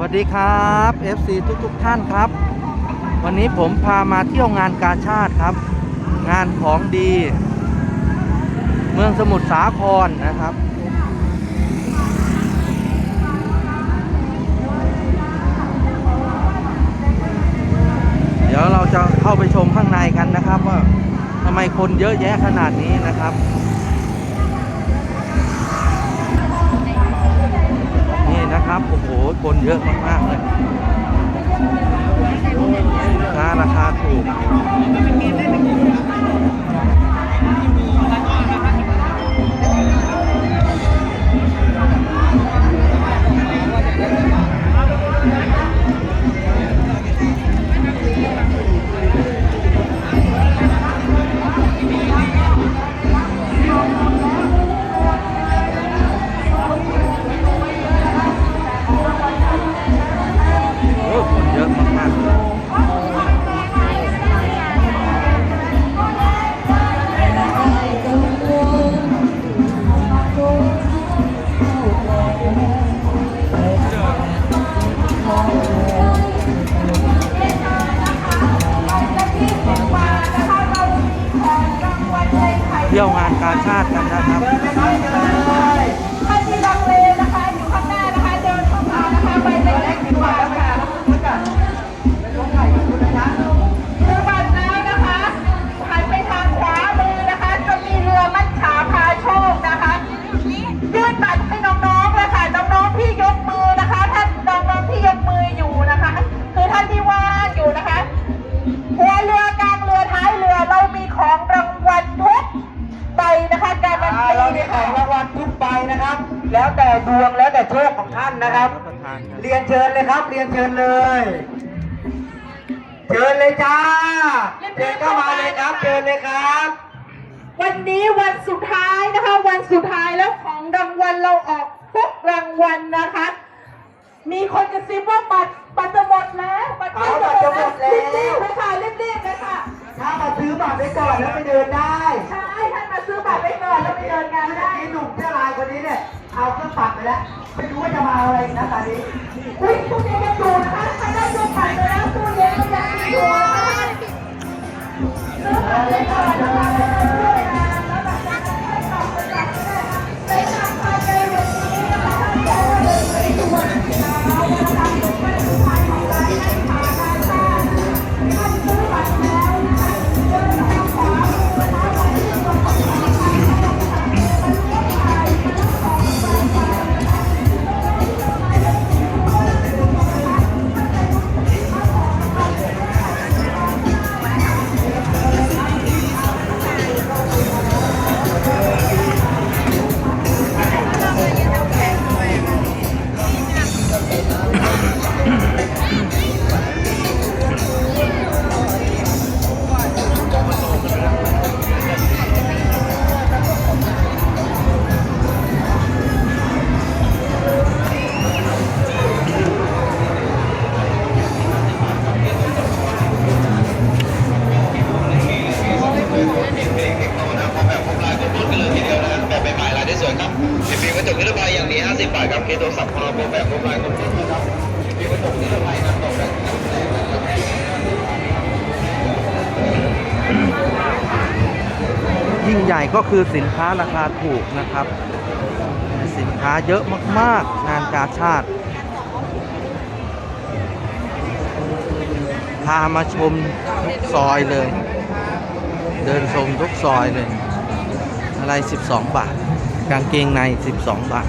วัสดีครับ FC ทุกทุกท่านครับ วันนี้ผมพามาเที่ยวงานกาชาติครับ งานของดี เมืองสมุทรสาครนะครับ เดี๋ยวเราจะเข้าไปชมข้างในกันนะครับ ว่าทำไมคนเยอะแยะขนาดนี้นะครับ โอ้โห คนเยอะมากๆเลยนค้าราคาถูก ที่ยวงานกาชาติกันนะครับ แล้วแต่ดวงแล้วแต่โชคของท่านนะครับรับประทานกันเรียนเชิญเลยครับ เรียนเชิญเลย เชิญเลยจ้าเชิญเข้ามาเลยครับ เชิญเลยครับ วันนี้วันสุดท้ายนะคะ วันสุดท้ายแล้วของรางวัลเราออกทุกรางวัลนะคะ มีคนจะซิบว่าบัตรบัตรจะหมดแล้วบัตรเอาบัตรจะหมดแล้วรีบๆเลยค่ะรีบๆเลยค่ะถ้ามาซื้อบัตรไว้ก่อนแล้วไปเดินได้ ใช่ท่านมาซื้อบัตรไปก่อนแล้วไปเดินงานได้ เอาเครื่องปัดไปแล้วไม่รู้ว่าจะมาเอาอะไรอีกนะตอนนี้อุ้ยตู้เย็นยังอยู่นะคะใครได้ดูบัตรไปแล้วตู้เย็นยังอยู่นะคะซื้อบัตรไปก่อนนะคะ ญ่ก็คือสินค้าราคาถูกนะครับ สินค้าเยอะมากๆ งานกาชาติ พามาชมทุกซอยเลย เดินชมทุกซอยเลย อะไร 12 บาท กางเกงใน 12 บาท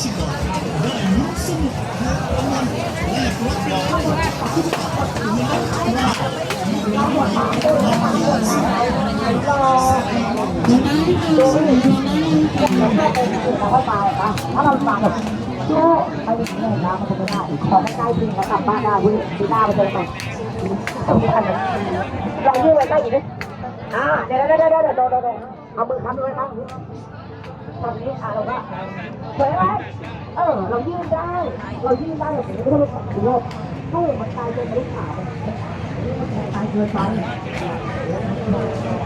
ชิบะได้ลุ้นสนุกและรางวัลแลกรับรางวัลคุเภาพและว่ามีรางวัลรางวัลสำคัญดูนะดูนะดูนะถ้าเราฟังแบบโจ้ไปเหนื่อยแล้วมันจะไม่ได้ขอไม่ได้จริงแล้วกลับบ้านได้เว้ยที่หน้ามันจะไปสำคัญลองยื่นไว้ใต้อีกนิดอ่าเดี๋ยวเดี๋ยวเดี๋ยวเดี๋ยวเอามือค้ำด้วยครับ ทำนี้อะเราก็สวยไหมเออ เรายืดได้ เรายืดได้แบบนี้ไม่ต้องไปโลกลูกมันตายจนลูกขาดตายเกินไป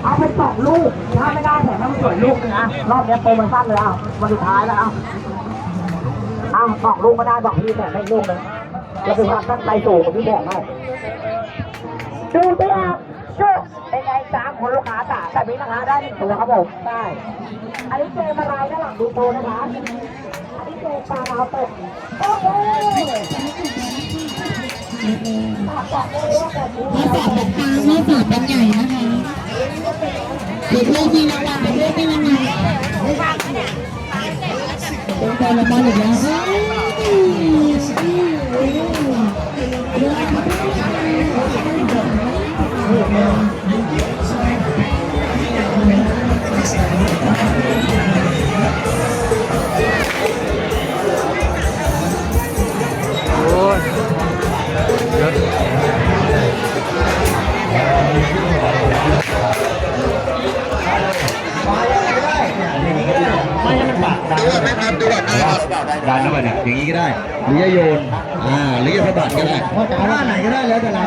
เอาไปสองลูกถ้าไม่ได้แถมให้มันสวยลูกนึงนะ รอบนี้โปรโมชั่นเลยอะวันสุดท้ายแล้วอะเอาสองลูกก็ได้บอกพี่แถมให้ลูกนึงเราเป็นความตั้งใจสูงของพี่แถมให้ดูสิครับเป็นไง สามคนลูกค้าจ่าแต่มีราคาได้หนึ่งตัวครับผมได้อันนี้เจมาลายด้านหลังดูโตนะคะอันนี้เจปลาดาวเป็ดโอ้โหปากบอกเลยว่าแบบนี้ไม่ฝาดกลางไม่ฝาดเป็นใหญ่นะคะเด็กเล่นมีรางวัลเล่นไม่รางวัลเป็นคนละบอลอีกแล้ว ไปเนี่ยอย่างนี้ก็ได้หรือจะโยนอ่าหรือจะสะบัดก็ได้ท่าไหนก็ได้แล้วแต่เรา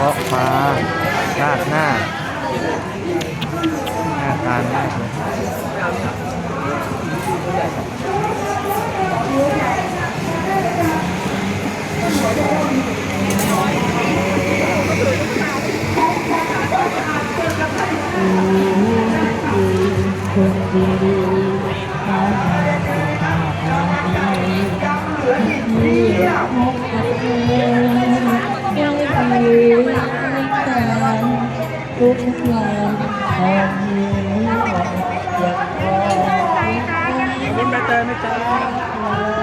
เพาะปลาราดหน้าน่าทานมากเลย ทุกงานของมีเงินเก็บไว้คุณไปเจอไหจ๊ะ